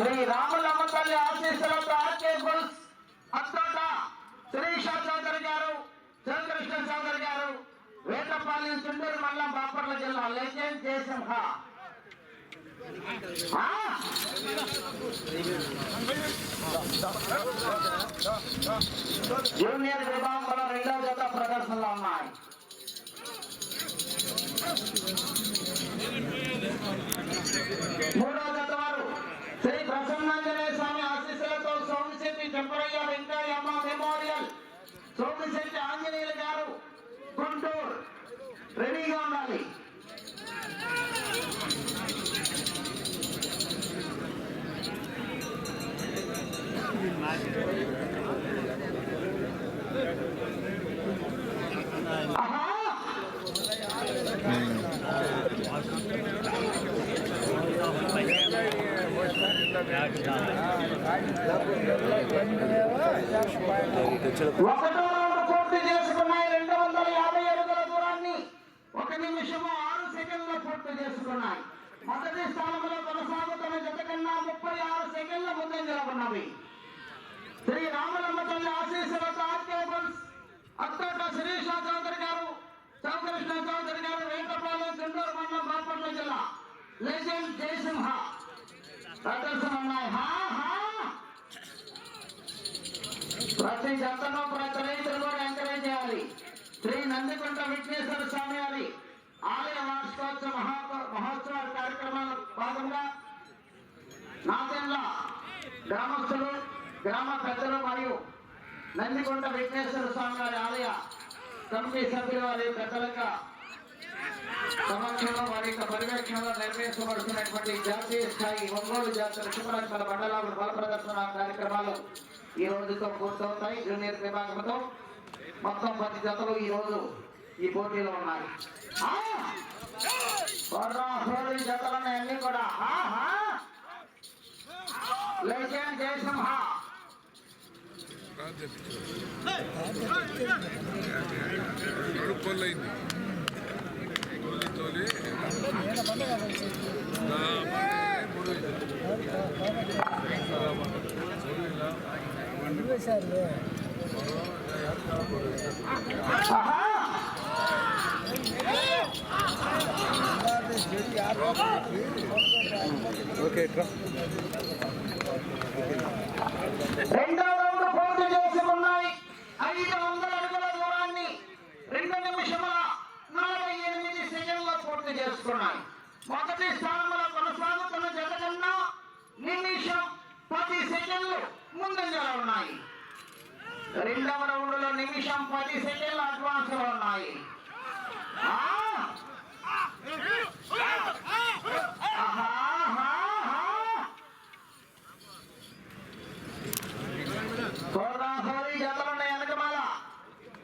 శ్రీ రామలమ్మపల్లి ఆశీస్సులతో RK bulls Athota Sirisha Chowdary గారు శివకృష్ణ చౌదరి గారు వేటపాలెం చుండూరు మండలం బాపట్ల జిల్లా లెజెండ్ జయసింహ. జూనియర్ విభాగంలో రెండవ జత ప్రదర్శనలో ఉన్నాయి. మూడో జత వారు శ్రీ ప్రసన్నాంజనేయ స్వామి ఆశీస్సులతో సోమిశెట్టి చెంపరయ్య వెంకయ్యమ్మ మెమోరియల్ సోమిశెట్టి ఆంజనేయులు గారు గుంటూరు రెడీగా ఉండాలి ఆహా ఒక నిమిషము ఆరు సెకండ్లు పూర్తి చేసుకున్నాయి. మొదటి స్థానంలో కొనసాగుతున్న జత కన్నా ముప్పై ఆరు సెకండ్ల ముందంజలో ఉన్నవి. శ్రీ రామలమ్మ తల్లి ఆశీస్సులతో ఆర్కేబుల్స్ అత్తోట శిరీష చౌదరి గారు చౌకృష్ణ చౌదరి గారు వెంకటపాలెం చుండూరు మండలం బాపట్ల జిల్లా. లెజెండ్ జయసింహ. ప్రదర్శన ప్రతి జంటను ప్రతి రైతులు కూడా శ్రీ నందికొండ విఘ్నేశ్వర స్వామి వారి ఆలయ వార్షికోత్సవ మహా మహోత్సవ కార్యక్రమాల భాగంగా నాదెండ్ల గ్రామస్తులు గ్రామ పెద్దలు మరియు నందికొండ విఘ్నేశ్వర స్వామి వారి ఆలయ కమిటీ సభ్యుల వారి పెద్దలకు సమక్షంలో వారి యొక్క పర్యవేక్షణలో నిర్వహించబడుతున్నటువంటి జాతీయ స్థాయి ఒంగోలు జాతర శుభ్రతల మండలాలు బల ప్రదర్శన కార్యక్రమాలు ఈ రోజుతో పూర్తవుతాయి. జూనియర్ విభాగంతో మొత్తం పది జతలు ఈ రోజు ఈ పోటీలో ఉన్నాయి ఆ! కొర్రా హోరీ జతలున్నాయి అన్ని కూడా ఆహా! లెజెండ్ జయసింహ నడుపులైంది కోళ్ళు అయింది తోలి తోలి నా ఓకే ఇట్రా రెండో రౌండ్ పూర్తి చేసుకున్నాయి ఐదు వందల అడుగుల దూరాన్ని రెండు నిమిషముల నలభై ఎనిమిది సెకండ్ల పూర్తి చేసుకున్నాయి మొదటి స్థానంలో కొనసాగుతున్న జత కన్నా నిమిషం పది సెకండ్లు ముందంజలో ఉన్నాయి రెండవ రౌండ్లో నిమిషం పది సెకండ్లు అడ్వాన్స్ ఉన్నాయి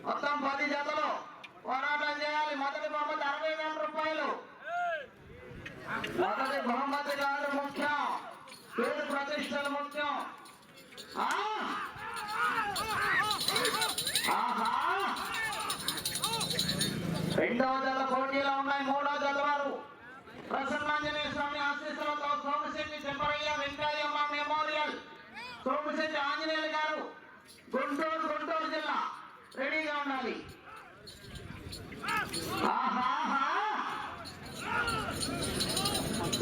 మొత్తం పది జతలు. పోరాటం చేయాలి. మొదటి బహుమతి అరవై వేల రూపాయలు. మొదటి బహుమతి కాదు ముఖ్యం. పేరు ప్రతిష్టలు ముఖ్యం. ఆ? రెండవ జత పోటీలో ఉన్నాయి మూడవ జత వారు. ప్రసన్నాంజనేయ స్వామి ఆశీస్సులతో సోమశెట్టి చెంపరయ్య వెంకయ్యమ్మ మెమోరియల్. సోమశెట్టి ఆంజనేయులు గారు గుంటూరు గుంటూరు జిల్లా. రెడీగా ఉండాలి.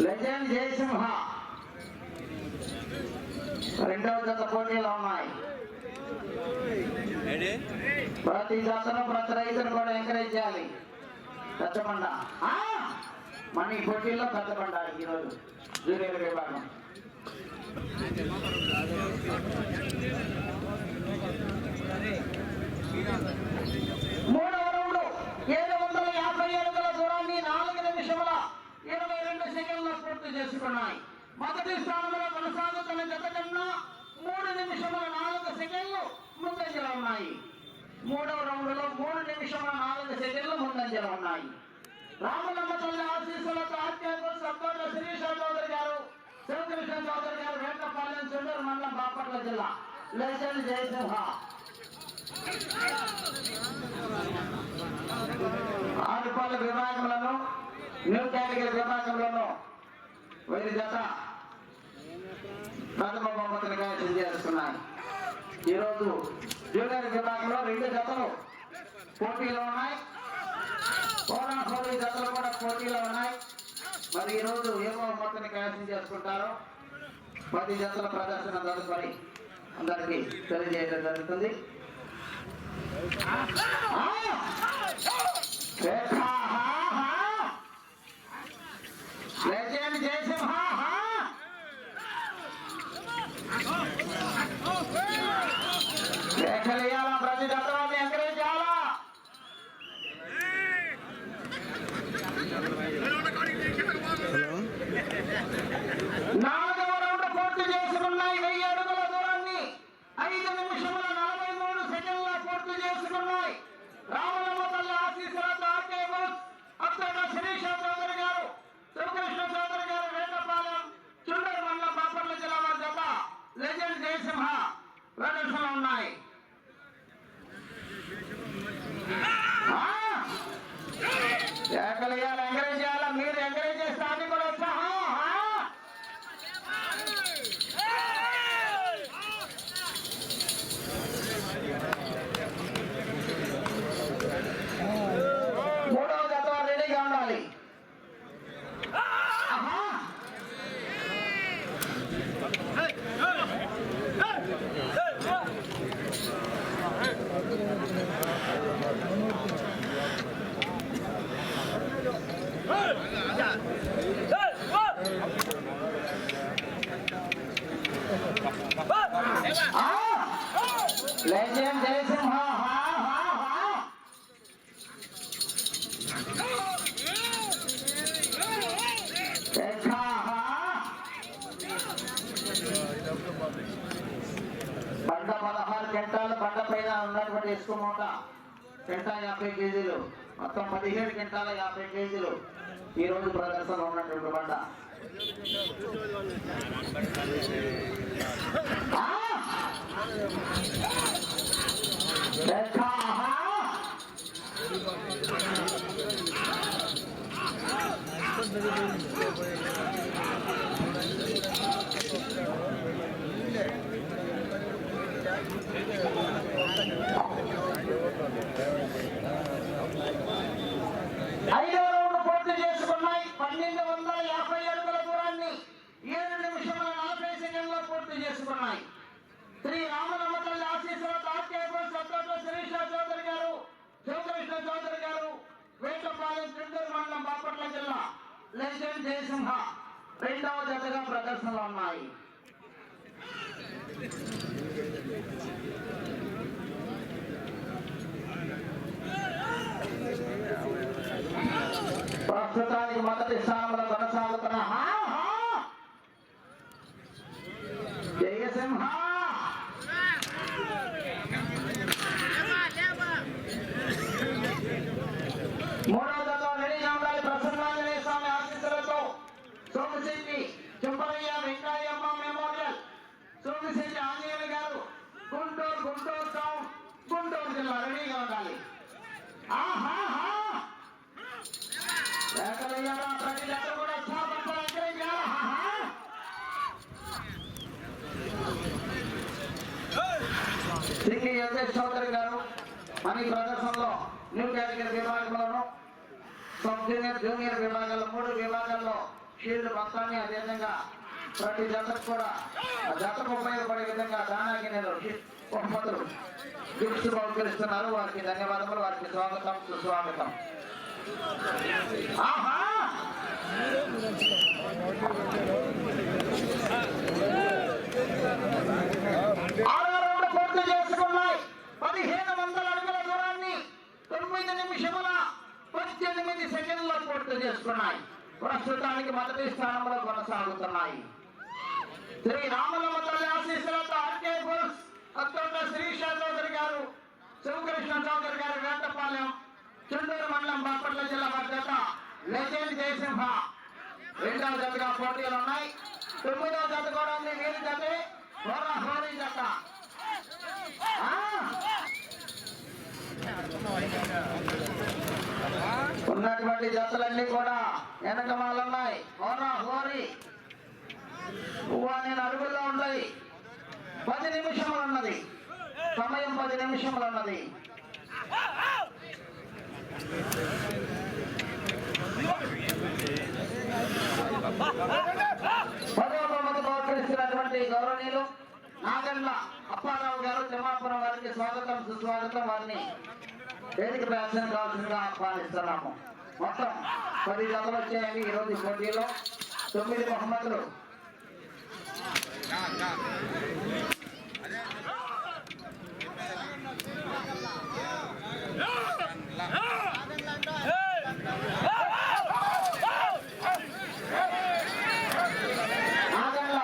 లెజెండ్ జయసింహ. రెండవ జత పోటీలో ఉన్నాయి. ప్రతి జతను ప్రతి రైతును కూడా ఎంకరేజ్ చేయాలి. పెద్దబండ మన ఈ పోటీల్లో పెద్దబండ ఈరోజు జూనియర్ విభాగం. మూడవ రౌండ్. ఏడు వందల యాభై అడుగుల దూరాన్ని నాలుగు నిమిషముల ఇరవై రెండు సెకండ్ల పూర్తి చేసుకున్నాయి. మొదటి స్థానంలో కొనసాగుతున్న జత కన్నా మూడు నిమిషముల నాలుగు సెకండ్లు ముందంజలో ఉన్నాయి. మూడవ రౌండ్లో మూడు నిమిషముల నాలుగు సెకండ్లు ముందంజలు ఉన్నాయి. రామలమ్మ తల్లి ఆశీస్సులతో ఆత్మీయకు సత్తోట శిరీష చౌదరి గారు శివకృష్ణ చౌదరి గారు వేటపాలెం చుండూరు మండలం బాపట్ల జిల్లా. లెజెండ్ జయసింహ. ఆరుపాల విభాగంలోను న్యూ కేటగిరీ విభాగంలోను వీరి జత ప్రథమ బహుమతులుగా చేస్తున్నారు. ఈరోజు జూనియర్ విభాగంలో రెండు జతలు పోటీలో ఉన్నాయి. పోరా హోలీ జతలు కూడా పోటీలో ఉన్నాయి. మరి ఈరోజు ఏమో మొత్తాన్ని కైవసం చేసుకుంటారో పది జతల ప్రదర్శన తదుపరి అందరికీ తెలియజేయడం జరుగుతుంది. లెజెండ్ ఉన్నటువంటి ఇసుక మూట క్వింటా యాభై కేజీలు. మొత్తం పదిహేడు క్వింటాల యాభై కేజీలు. ఈ రోజు ప్రదర్శన ఉన్నటువంటి బండ. ఆ! రేఖా, హా. ఐదో రౌండ్ పూర్తి చేసుకున్నాయి పన్నెండు వందల యాభై అడుగుల దూరాన్ని ఏడు నిమిషముల నలభై సెకండ్లో పూర్తి చేసుకున్నాయి శ్రీ రామనమ్మ తల్లి ఆశీస్సులతో ఆర్కేపో సత్తోట శిరీష చౌదరి గారు శివకృష్ణ చౌదరి గారు వేటపాలెం చింతూరు మండలం బాపట్ల జిల్లా లెజెండ్ జయసింహ రెండవ జతగా ప్రదర్శనలో ఉన్నాయి ప్రస్తుతానికి మొదటి స్థానంలో కొనసాగుతున్న హా, హా. జయసింహ మూడవ జత రెడీగా ఉండాలి ప్రసన్నాంజనేయ స్వామి ఆశీస్సులతో సోమశెట్టి చుంపరయ్య వెంకయ్యమ్మ మెమోరియల్ సోమశెట్టి ఆంజనేయులు గారు గుంటూరు గుంటూరు టౌన్ గుంటూరు జిల్లా రెడీగా ఉండాలి ఆహాహా లేకలయ్యారా ప్రతి జత కూడా ఉత్సాహపడతారు ఎంకరేజ్ చేయాలా? ఆహా. సింగి యోగేష్ చౌదరి గారు మన ఈ ప్రదర్శనలో న్యూ కేటగిరీ విభాగంలోను సబ్ జూనియర్ జూనియర్ విభాగాల్లో మూడు విభాగాల్లో షీల్డ్ మొత్తాన్ని అదేవిధంగా ప్రతి జతకు కూడా జతకు ఉపయోగపడే విధంగా దానా గిన్నెలు బహుమతులు గిఫ్ట్స్ బహుకరిస్తున్నారు వారికి ధన్యవాదములు. వారికి స్వాగతం సుస్వాగతం. ఆహా! పదిహేను వందల అడుగుల దూరాన్ని తొమ్మిది నిమిషముల పద్దెనిమిది సెకండ్ల పూర్తి చేసుకున్నాయి. ప్రస్తుతానికి మొదటి స్థానంలో కొనసాగుతున్నాయి. శ్రీ రామలమ్మ తల్లి ఆశీస్సులతో R K bulls Attota Srisha Chowdary గారు శివకృష్ణ చౌదరి గారు వేటపాలెం చుండూరు మండలం బాపట్ల జిల్లా భద్రత లెజెండ్ జయసింహ. రెండవ జతగా పోటీలు ఉన్నాయి. తొమ్మిదవ జత కూడా ఉంది. వీరి జతే హోరా హోరీ జత. ఉన్నటువంటి జతలన్నీ కూడా వెనక వాళ్ళున్నాయి. హోరా హోరీ నేను అడుగుల్లో ఉంటాయి పది నిమిషములు ఉన్నది సమయం పది నిమిషములు ఉన్నది పదవ బహుమతి గౌరవనీయులు నాగండ్ల అప్పారావు గారు తిమ్మాపురం వారికి స్వాగతం సుస్వాగతం వారిని. వేదిక ప్రదర్శన కావాల్సిందిగా ఆహ్వానిస్తున్నాము. మొత్తం పది జతలు వచ్చాయి ఈ రోజు పోటీలో. తొమ్మిది బహుమతులు.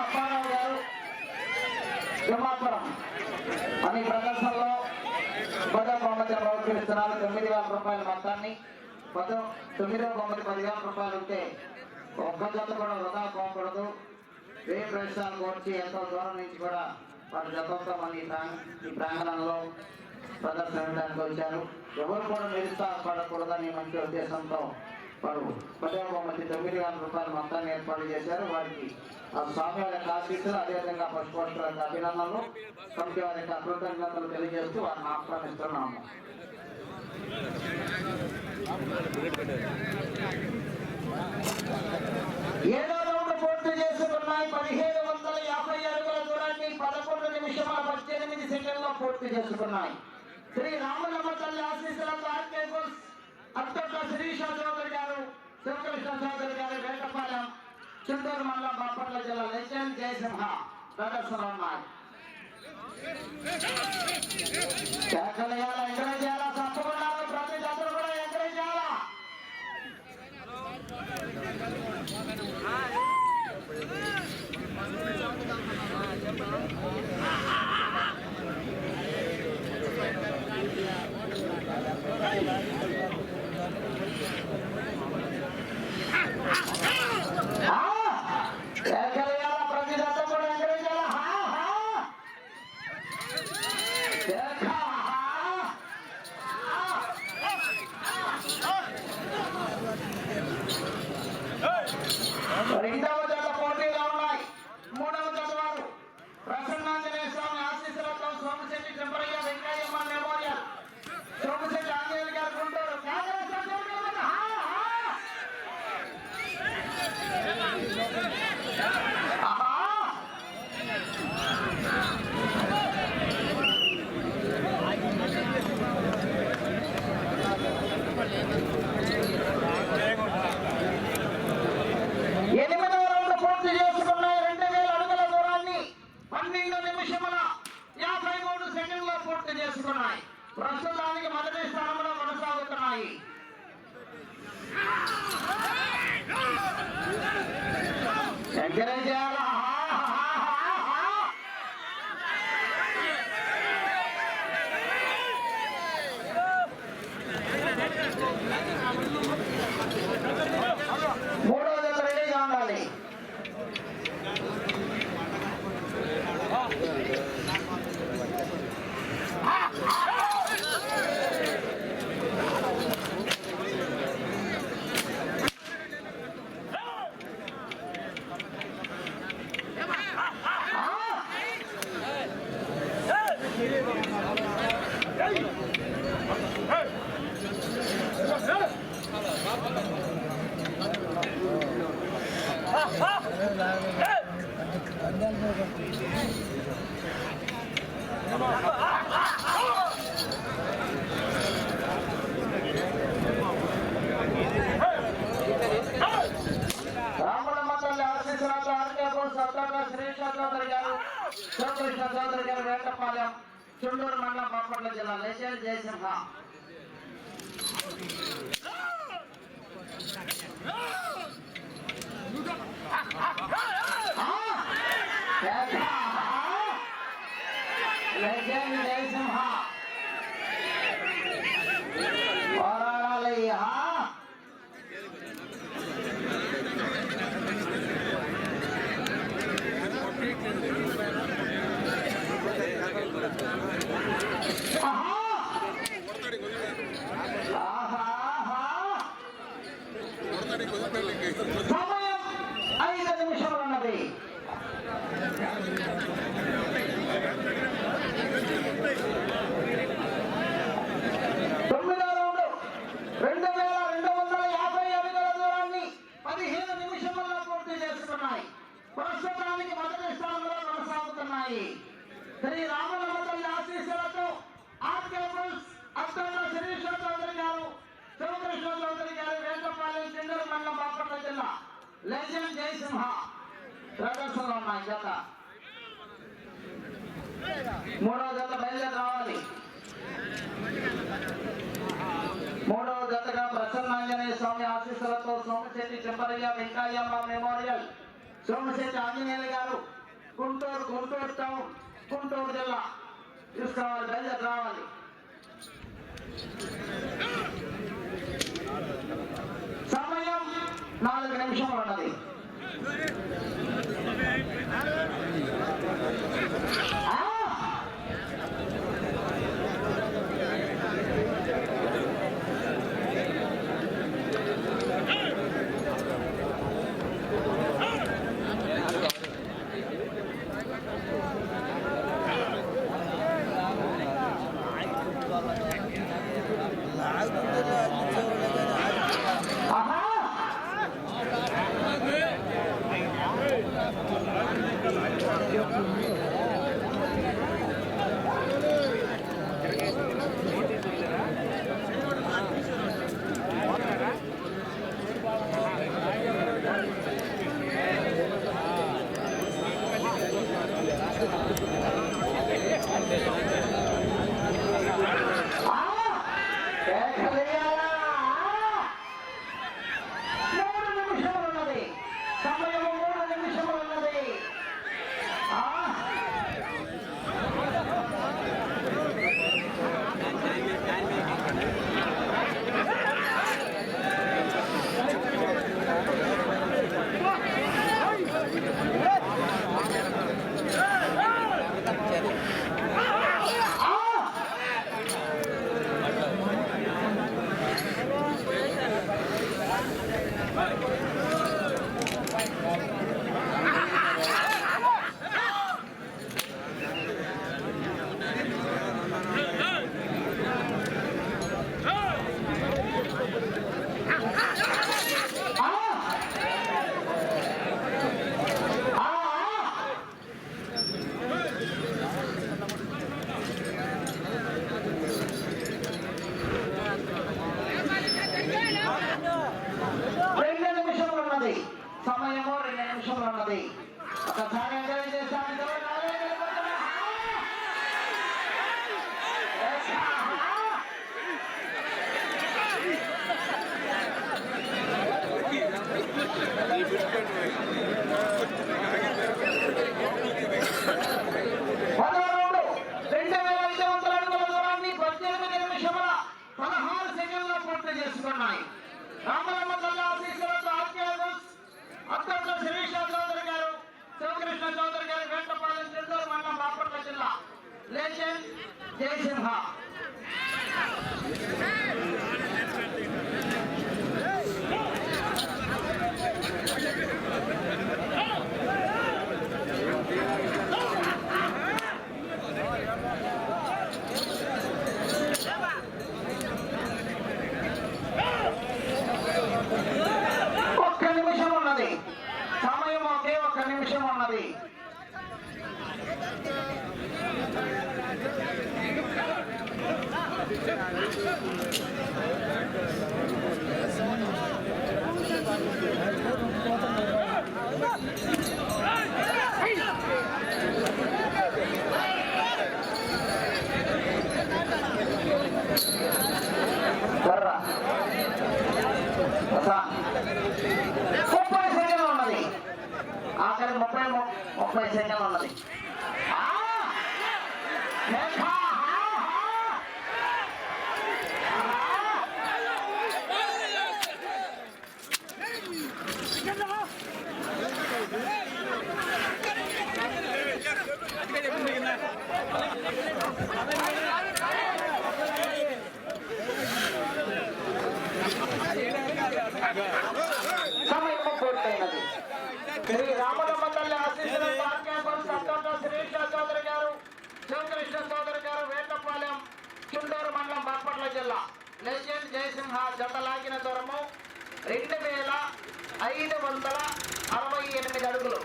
అప్పారావు గారు తిమ్మాపురం అని ప్రదర్శనలో పదో బహుమతి బహుకరిస్తున్నారు తొమ్మిది వేల రూపాయల మొత్తాన్ని. పదో తొమ్మిదో బహుమతి పదివేల రూపాయలు ఉంటే ఒక్క జత కూడా వృధా పోకూడదు. వేయి ప్రవేశాలు కోర్చి ఎంతో దూరం నుంచి కూడా వారి జతంతో మన ఈ ప్రాంగ ఈ ప్రాంగణంలో ప్రదర్శించడానికి వచ్చారు. ఎవరు కూడా నిరుత్సాహపడకూడదని మంచి ఉద్దేశంతో వారు పదవ బహుమతి తొమ్మిది వందల రూపాయలు మొత్తాన్ని ఏర్పాటు చేశారు. వారికి ఆ స్వామి వారి యొక్క ఆశీస్సులు అదేవిధంగా పశుపోషకుల యొక్క అభినందనలు కమిటీ వారి యొక్క కృతజ్ఞతలు తెలియజేస్తూ వారిని ఆహ్వానిస్తున్నాము. ఏడో రౌండ్ పూర్తి చేసుకున్నాయి. పదిహేడు వందల యాభై అడుగుల దూరాన్ని పదకొండు నిమిషముల పద్దెనిమిది సెకండ్లో పూర్తి చేసుకున్నాయి. శ్రీ రామలమ్మ తల్లి ఆశీస్సులతో ఆర్కే అత్తొక్క శిరీష చౌదరి గారు శివకృష్ణ చౌదరి గారు వేటపాలెం చిత్తూరు మండలం బాపట్ల జిల్లా లెజెండ్ జయసింహ ప్రదర్శన ఉన్నాయి కేకలేయాల ఎంకరేజ్ చేయాలా తప్పకుండా ప్రతి జతలు కూడా ఎంకరేజ్ చేయాలా ఆ! శ్రీకృష్ణ చౌదరి గారు శివకృష్ణ చౌదరి గారు వేటపాలెం చుండూరు మండలం బాపట్ల జిల్లా లేచేరు జయసింహ లెజెండ్ జయసింహ పోరాడాలి మూడవ జత బయలుదేరి రావాలి. మూడవ జతగా ప్రసన్నాంజనేయ స్వామి ఆశీస్సులతో సోమశెట్టి చెంపరయ్య వెంకయ్యమ్మ మెమోరియల్. సోమశెట్టి ఆంజనేయులు గారు గుంటూరు గుంటూరు టౌన్ గుంటూరు జిల్లా. తీసుకురావాలి బయలుదేరి రావాలి. సమయం నాలుగు నిమిషాలు ఉన్నది. సమయము రెండు నిమిషములు ఉన్నది ఒకసారి ఎంకరేజ్ చేస్తాను పద్దెనిమిది నిమిషముల పదహారు సెకండ్ల పూర్తి చేసుకున్నాయి. రామరమ్మ అత్తంలో శిరీష చౌదరి గారు శివకృష్ణ చౌదరి గారు వెంటపాలెం చెందూరు మండలం బాపట్ల జిల్లా. లేచెన్ జయసింహ ఒక్క నిమిషం ఉన్నది సమయం ఒకే ఒక్క నిమిషం ఉన్నది త్వరరా. వస్తా. ముప్పై సెకండ్లు ఉన్నది ఆఖరి ముప్పై ము- ముప్పై సెకండ్లు ఉన్నది ఆ! లేఖ! ఆ! సమయం పూర్తయినది శ్రీ రామలమ్మ తల్లి ఆశీస్సుల పార్కేపం సత్తోట శ్రీకృష్ణ చౌదరి గారు శివకృష్ణ చౌదరి గారు వేటపాలెం చుండూరు మండలం బాపట్ల జిల్లా లెజెండ్ జయసింహ జత లాగిన దూరము రెండు వేల ఐదు వందల అరవై ఎనిమిది అడుగులు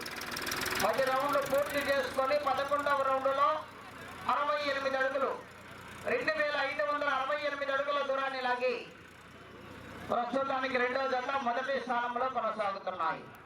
పది రౌండ్లు పూర్తి చేసుకొని పదకొండవ రౌండ్లో అరవై ఎనిమిది అడుగులు రెండు వేల ఐదు వందల అరవై ఎనిమిది అడుగుల దూరాన్ని